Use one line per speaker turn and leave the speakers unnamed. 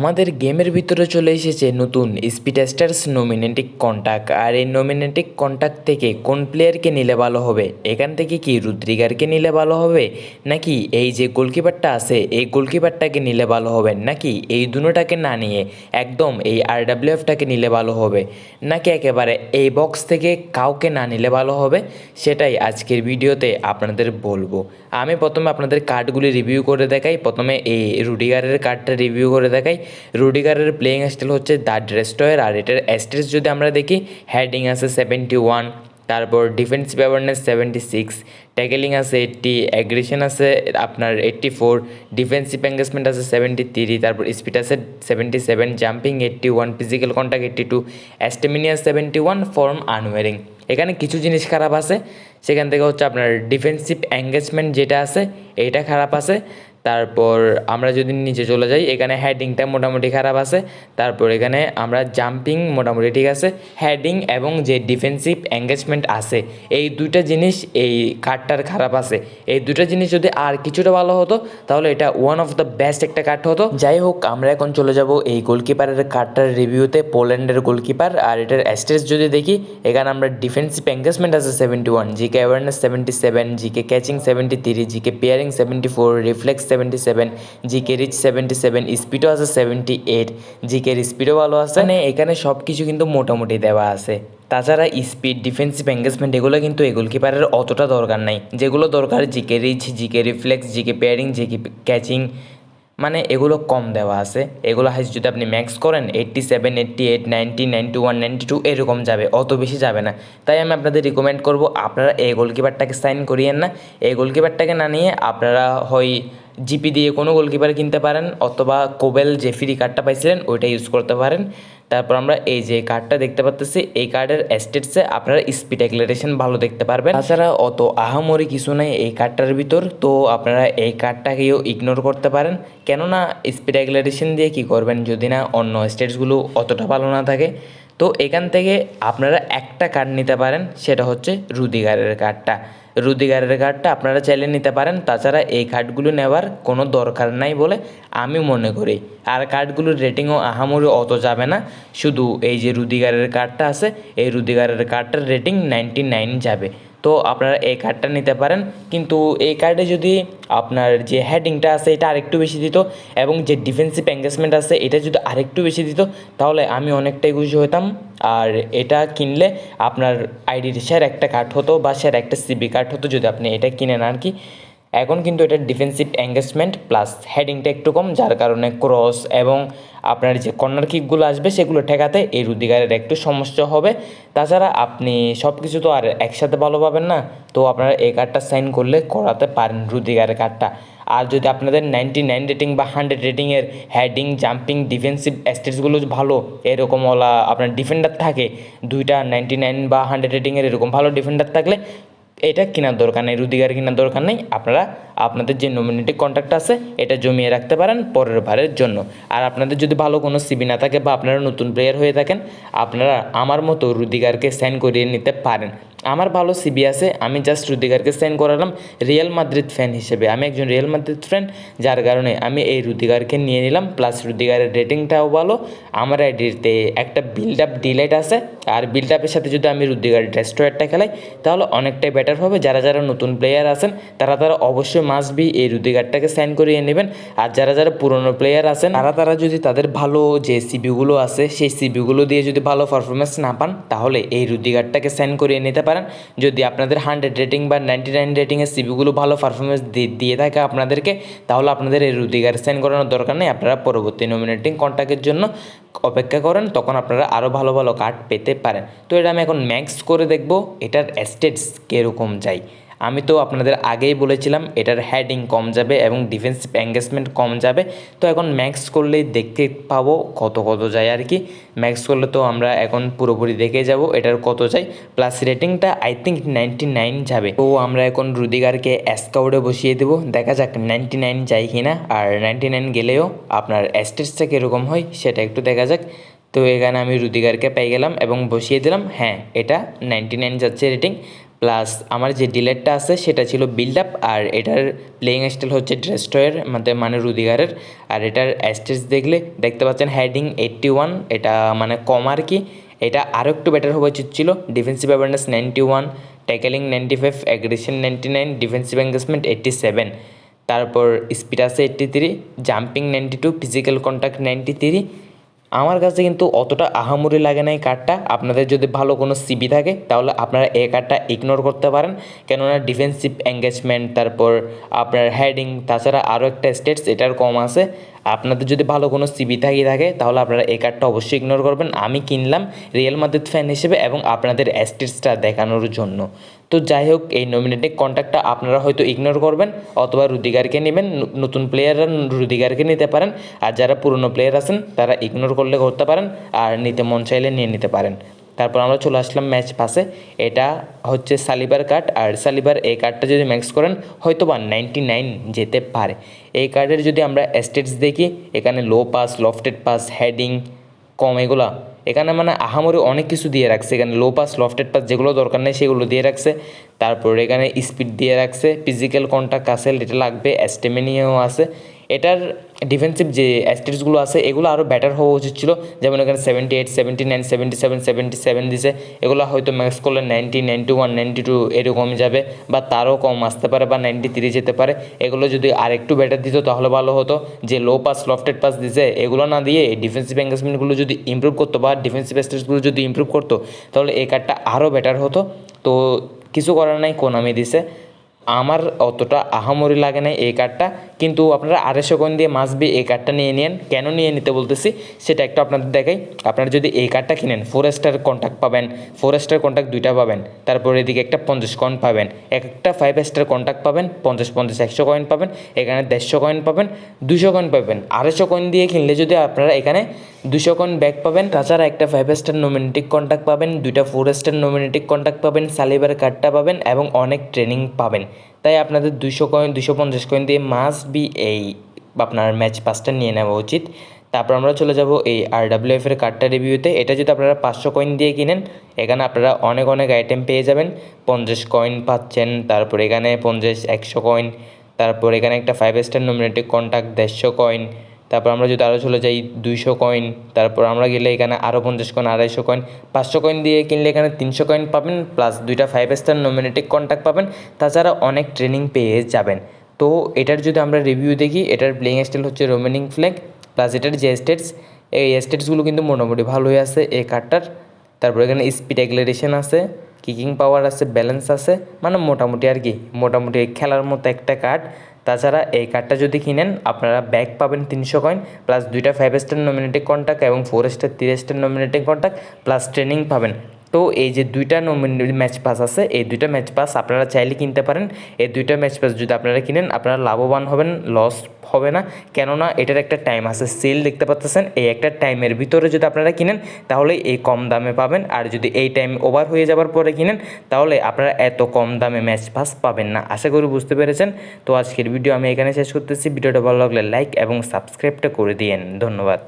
আমাদের গেমের ভিতরে চলে এসেছে নতুন স্পিডস্টার্স নমিনেটিক কন্টাক্ট আর এই নমিনেটিক কন্টাক্ট থেকে কোন প্লেয়ারকে নিলে ভালো হবে? এখান থেকে কি রুদ্রিগারকে নিলে ভালো হবে? নাকি এই যে গোলকিপারটা আছে, এই গোলকিপারটাকে নিলে ভালো হবে? নাকি এই দুটোটাকে না নিয়ে একদম এই আর ডাব্লিউএফটাকে নিলে ভালো হবে? নাকি একেবারে এই বক্স থেকে কাউকে না নিলে ভালো হবে? সেটাই আজকের ভিডিওতে আপনাদের বলব। আমি প্রথমে আপনাদের কার্ডগুলি রিভিউ করে দেখাই। প্রথমে এই রুডিগারের কার্ডটা রিভিউ করে দেখাই। রুডিগারের প্লেয়িং স্টাইল হচ্ছে দ্য ড্রেস্টয়ের আর এটার অ্যাস্টেস যদি আমরা দেখি হেডিং আছে সেভেন্টি ওয়ান তারপর defensive awareness seventy six tackling আছে এইট্টি অ্যাগ্রেশন আছে আপনার এইট্টি ফোর ডিফেন্সিভ এঙ্গেজমেন্ট আছে সেভেন্টি থ্রি তারপর স্পিড আছে seventy seven jumping eighty one physical contact eighty two stamina seventy one form unwavering এখানে কিছু জিনিস খারাপ আছে, সেখান থেকে হচ্ছে আপনার ডিফেন্সিভ এঙ্গেজমেন্ট যেটা আছে, এইটা খারাপ আছে। তারপর আমরা যদি নিচে চলে যাই, এখানে হেডিংটা মোটামুটি খারাপ আছে। তারপর এখানে আমরা জাম্পিং মোটামুটি ঠিক আছে। হেডিং এবং যে ডিফেন্সিভ এঙ্গেজমেন্ট আছে, এই দুইটা জিনিস এই কার্ডটার খারাপ আছে। এই দুইটা জিনিস যদি আর কিছুটা ভালো হতো, তাহলে এটা ওয়ান অফ দ্য বেস্ট একটা কার্ড হতো। যাই হোক, আমরা এখন চলে যাব এই গোলকিপারের কার্ডটার রিভিউতে পোল্যান্ডের গোলকিপার আর এটার অ্যাস্টেস যদি দেখি, এখানে আমরা ডিফেন্সিভ এঙ্গেজমেন্ট আছে seventy one GK awareness seventy seven GK catching seventy three GK parrying seventy four reflex seventy seven GK reach seventy seven স্পিডও আছে সেভেন্টি এইট জিকের স্পিডও ভালো আছে। মানে এখানে সব কিছু কিন্তু মোটামুটি দেওয়া আছে। তাছাড়া স্পিড ডিফেন্সিভ এঙ্গেজমেন্ট এগুলো কিন্তু এই গোলকিপারের অতটা দরকার নাই। যেগুলো দরকার GK reach GK reflex GK parrying GK catching মানে এগুলো কম দেওয়া আছে। এগুলো হাইস যদি আপনি ম্যাক্স করেন eighty seven eighty eight ninety ninety one ninety two এরকম যাবে, অত বেশি যাবে না। তাই আমি আপনাদের রিকমেন্ড করব, আপনারা এই গোলকিপারটাকে সাইন করিয়েন না। এই গোলকিপারটাকে না নিয়ে আপনারা হয় জিপি দিয়ে কোনো গোলকিপার কিনতে পারেন, অথবা কোবেল যে ফ্রি কার্ডটা পাইছিলেন, ওইটা ইউজ করতে পারেন। তারপর আমরা এই যে কার্ডটা দেখতে পাচ্তেছি এই কার্ডের স্টেটসে আপনারা স্পিড অ্যাক্লারেশন ভালো দেখতে পারবেন। তাছাড়া অত আহামরি কিছু নেই এই কার্ডটার ভিতর, তো আপনারা এই কার্ডটাকেও ইগনোর করতে পারেন। কেননা স্পিড অ্যাক্লারেশন দিয়ে কি করবেন যদি না অন্য স্টেটসগুলো অতটা ভালো না থাকে? তো এখান থেকে আপনারা একটা কার্ড নিতে পারেন, সেটা হচ্ছে রুদিগারের কার্ডটা রুদিগারের কার্ডটা আপনারা চাইলে নিতে পারেন। তাছাড়া এই কার্ডগুলো নেওয়ার কোনো দরকার নাই বলে আমি মনে করি। আর কার্ডগুলোর রেটিংও আহামরি অত যাবে না। শুধু এই যে রুদিগারের কার্ডটা আছে, এই রুদিগারের কার্ডটার রেটিং নাইনটি নাইন যাবে। তো আপনারা এই কার্ডটা নিতে পারেন। কিন্তু এই কার্ডে যদি আপনার যে হেডিংটা আছে, এটা আরেকটু বেশি দিত এবং যে ডিফেন্সিভ এঙ্গেজমেন্ট আছে, এটা যদি আরেকটু বেশি দিত, তাহলে আমি অনেকটাই খুশি হতাম। আর এটা কিনলে আপনার আইডির স্যার একটা কার্ড হতো বা স্যার একটা সিবি কার্ড হতো যদি আপনি এটা কিনেন আর কি এখন কিন্তু এটা ডিফেন্সিভ এঙ্গেজমেন্ট প্লাস হেডিংটা একটু কম, যার কারণে ক্রস এবং আপনার যে কর্নার কিকগুলো আসবে সেগুলো ঠেকাতে এই রুদিগারের একটু সমস্যা হবে। তাছাড়া আপনি সব কিছু তো আর একসাথে ভালো পাবেন না, তো আপনারা এই কার্ডটা সাইন করলে করাতে পারেন রুদিগারের কার্ডটা আর যদি আপনাদের নাইনটি নাইন রেটিং বা হান্ড্রেড রেটিংয়ের হেডিং জাম্পিং ডিফেন্সিভ স্টেটসগুলো ভালো, এরকম ওলা আপনার ডিফেন্ডার থাকে, দুইটা নাইনটি নাইন বা হান্ড্রেড রেটিংয়ের এরকম ভালো ডিফেন্ডার থাকলে এটা কেনার দরকার নেই, রুদিগার কেনার দরকার নেই। আপনারা, আপনাদের যে নমিনেটিভ কন্ট্রাক্ট আছে, এটা জমিয়ে রাখতে পারেন পরের বারের জন্য। আর আপনাদের যদি ভালো কোনো সিবি না থাকে বা আপনারা নতুন প্লেয়ার হয়ে থাকেন, আপনারা আমার মতো রুদিগারকে সাইন করিয়ে নিতে পারেন। আমার ভালো সিবি আছে, আমি জাস্ট রুদিগারকে সাইন করালাম রিয়াল মাদ্রিদ ফ্যান হিসেবে। আমি একজন রিয়াল মাদ্রিদ ফ্যান যার কারণে আমি এই রুদিগারকে নিয়ে নিলাম প্লাস রুদিগারের রেটিংটাও ভালো, আমার আইডিতে একটা বিল্ড আপ ডিলাইট আছে, আর বিল্ড আপের সাথে যদি আমি রুদিগার ডেস্ট্রয়ারটা খেলাই, তাহলে অনেকটাই বেটার হবে। যারা যারা নতুন প্লেয়ার আছেন, তারা তারা অবশ্যই মাস্ট বি এই রুদিগারটাকে সাইন করিয়ে নেবেন, আর যারা যারা পুরনো প্লেয়ার আছেন, তারা তারা যদি তাদের ভালো যে সিবিগুলো আছে, সেই সিবিগুলো দিয়ে যদি ভালো পারফরমেন্স না পান, তাহলে এই রুদিগারটাকে সাইন করিয়ে নিতে পারেন। যদি আপনাদের হান্ড্রেড রেটিং বা নাইনটি নাইন রেটিংয়ের সিবিগুলো ভালো পারফরমেন্স দিয়ে থাকে আপনাদেরকে, তাহলে আপনাদের এই রুদিগার সাইন করানোর দরকার নেই। আপনারা পরবর্তী নমিনেটিং কন্ট্যাক্টের জন্য অপেক্ষা করেন, তখন আপনারা আরও ভালো ভালো কার্ড পেতে পারেন। তো এটা আমি এখন ম্যাক্স করে দেখব, এটার এস্টেটস কীরকম যায় আমি তো আপনাদের আগেই বলেছিলাম, এটার হেডিং কম যাবে এবং ডিফেন্সিভ এঙ্গেজমেন্ট কম যাবে। তো এখন ম্যাক্স করলেই দেখতে পাবো কত কত যায় আর কি। ম্যাক্স করলে তো আমরা এখন পুরোপুরি দেখে যাব এটার কত যায়। প্লাস রেটিংটা আই থিঙ্ক নাইনটি নাইন যাবে। তো আমরা এখন রুদিগারকে অ্যাসকাউডে বসিয়ে দেবো। দেখা যাক নাইনটি নাইন যায় কি না আর নাইনটি নাইন গেলেও আপনার অ্যাস্টেটসটা কীরকম হয় সেটা একটু দেখা যাক। তো এখানে আমি রুদিগারকে পেয়ে গেলাম এবং বসিয়ে দিলাম। হ্যাঁ এটা নাইনটি নাইন যাচ্ছে রেটিং প্লাস আমার যে ডিলেটটা আছে, সেটা ছিল বিল্ড আপ আর এটার প্লেয়িং স্টাইল হচ্ছে ড্রেস্টয়ের মানে মানে রুদিগারের। আর এটার অ্যাস্টেজ দেখলে দেখতে পাচ্ছেন হেডিং এইট্টি ওয়ান এটা মানে কম আর কি। এটা আরও একটু বেটার হওয়া উচিত ছিল। Defensive awareness ninety one tackling ninety five aggression ninety nine defensive engagement eighty seven তারপর স্পিড আছে eighty three jumping ninety two physical contact ninety three আমার কাছে কিন্তু অতটা আহামরি লাগে না এই কার্ডটা আপনাদের যদি ভালো কোনো সিবি থাকে, তাহলে আপনারা এই কার্ডটা ইগনোর করতে পারেন। কেননা ডিফেন্সিভ এঙ্গেজমেন্ট তারপর আপনার হেডিং তাছাড়া আরও একটা স্টেটস এটার কম আছে। আপনাদের যদি ভালো কোনো সিবি থাকি থাকে, তাহলে আপনারা এই কার্ডটা অবশ্যই ইগনোর করবেন। আমি কিনলাম রিয়েল মাদ্রিদ ফ্যান হিসেবে এবং আপনাদের স্টেটসটা দেখানোর জন্য। তো যাই হোক, এই নমিনেটিং কন্ট্যাক্টটা আপনারা হয়তো ইগনোর করবেন, অথবা রুদিগারকে নেবেন নতুন প্লেয়াররা রুদিগারকে নিতে পারেন, আর যারা পুরনো প্লেয়ার আছেন, তারা ইগনোর করলে করতে পারেন, আর নিতে মন চাইলে নিয়ে নিতে পারেন। তারপর আমরা চলে আসলাম ম্যাচ পাসে এটা হচ্ছে সালিবার কার্ড আর সালিবার এই কার্ডটা যদি ম্যাক্স করেন হয়তো বা নাইনটি নাইন যেতে পারে। এই কার্ডের যদি আমরা স্টেটস দেখি, এখানে low pass lofted pass heading কম, এগুলা। এখানে মানে আহামরি অনেক কিছু দিয়ে রাখছে। এখানে লো পাস লফটেড পাস যেগুলো দরকার নেই, সেগুলো দিয়ে রাখছে। তারপর এখানে স্পিড দিয়ে রাখছে। ফিজিক্যাল কন্ট্যাক্ট আছে, এটা লাগবে অ্যাস্টেমিনিয়াও আছে। এটার ডিফেন্সিভ যে অ্যাস্টেটসগুলো আছে, এগুলো আরও বেটার হওয়া উচিত ছিল। যেমন এখানে seventy eight seventy nine seventy seven seventy seven দিছে। এগুলো হয়তো ম্যাক্স করলে ninety ninety one ninety two এরকমই যাবে বা তারও কম আসতে পারে বা নাইনটি থ্রি যেতে পারে। এগুলো যদি আরেকটু বেটার দিত তাহলে ভালো হতো। যে লো পাস লফটেড পাস দিছে, এগুলো না দিয়ে ডিফেন্সিভ এঙ্গেজমেন্টগুলো যদি ইমপ্রুভ করতো বা ডিফেন্সিভ স্টেটসগুলো যদি ইমপ্রুভ করতো, তাহলে এই কার্ডটা আরও বেটার হতো। তো কিছু করার নাই কোনামি দিছে। আমার অতটা আহামরি লাগে না এই কার্ডটা। কিন্তু আপনারা আড়াইশো কয়েন দিয়ে মাসবি এই কার্ডটা নিয়ে নিন কেন নিয়ে নিতে বলতেছি? সেটা একটু আপনাদের দেখাই। আপনারা যদি এই কার্ডটা কিনেন ফোর স্টার কন্ট্যাক্ট পাবেন ফোর স্টার কন্ট্যাক্ট দুইটা পাবেন, তারপর এদিকে একটা পঞ্চাশ কয়েন পাবেন, এক একটা ফাইভ স্টার কন্ট্যাক্ট পাবেন, পঞ্চাশ পঞ্চাশ, একশো কয়েন পাবেন, এখানে দেড়শো কয়েন পাবেন দুশো কয়েন পাবেন। আড়াইশো কয়েন দিয়ে কিনলে যদি আপনারা এখানে দুশো কয়েন ব্যাক পাবেন, তাছাড়া একটা ফাইভ স্টার নোমিনেটিক কন্ট্যাক্ট পাবেন, দুইটা ফোর স্টার নোমিনেটিক কন্ট্যাক্ট পাবেন সালিবার কার্ডটা পাবেন, এবং অনেক ট্রেনিং পাবেন। তাই আপনাদের দুশো কয়েন দুশো পঞ্চাশ কয়েন দিয়ে মাস্ট বি এই আপনার ম্যাচ পাসটা নিয়ে নেওয়া উচিত। তারপর আমরা চলে যাব এই আর এফের কার্ডটা রিভিউতে এটা যদি আপনারা পাঁচশো কয়েন দিয়ে কিনেন, এখানে আপনারা অনেক অনেক আইটেম পেয়ে যাবেন। পঞ্চাশ কয়েন পাচ্ছেন, তারপর এখানে পঞ্চাশ, একশো কয়েন তারপর এখানে একটা ফাইভ স্টার নমিনেটিভ কন্ট্যাক্ট দেড়শো কয়েন তারপর আমরা যদি আরও চলে যাই দুইশো কয়েন তারপর আমরা গেলে এখানে আরও পঞ্চাশ কয়েন আড়াইশো কয়েন পাঁচশো কয়েন দিয়ে কিনলে এখানে তিনশো কয়েন পাবেন প্লাস দুইটা ফাইভ স্টার নোমিনেটিক কন্ট্যাক্ট পাবেন। তাছাড়া অনেক ট্রেনিং পেয়ে যাবেন। তো এটার যদি আমরা রিভিউ দেখি, এটার প্লেইং স্টাইল হচ্ছে রোমেনিং ফ্ল্যাগ প্লাস এটার যে স্টেটস এই স্টেটসগুলো কিন্তু মোটামুটি ভালোই আছে এই কার্ডটার তারপর এখানে স্পিড অ্যাগ্লারেশন আছে কিকিং পাওয়ার আছে ব্যালেন্স আছে মানে মোটামুটি আর কি, মোটামুটি খেলার মতো একটা কার্ড তাছাড়া এই কার্ডটা যদি কিনেন, আপনারা ব্যাক পাবেন তিনশো কয়েন প্লাস দুইটা ফাইভ স্টার নমিনেটিং কন্ট্যাক্ট এবং four star three star nominating contract plus training পাবেন। তো এই যে দুইটা ম্যাচ পাস আছে, এই দুইটা ম্যাচ পাস আপনারা চাইলে কিনতে পারেন। এই দুইটা ম্যাচ পাস যদি আপনারা কিনেন, আপনারা লাভবান হবেন লস হবে না। কেননা এটার একটা টাইম আছে সেল দেখতে পাচ্ছেন, এই একটা টাইমের ভিতরে যদি আপনারা কিনেন, তাহলে এই কম দামে পাবেন। আর যদি এই টাইম ওভার হয়ে যাওয়ার পরে কিনেন, তাহলে আপনারা এত কম দামে ম্যাচ পাস পাবেন না। আশা করি বুঝতে পেরেছেন। তো আজকের ভিডিও আমি এখানে শেষ করতেছি। ভিডিওটা ভালো লাগলে লাইক এবং সাবস্ক্রাইবটা করে দিয়েন। ধন্যবাদ।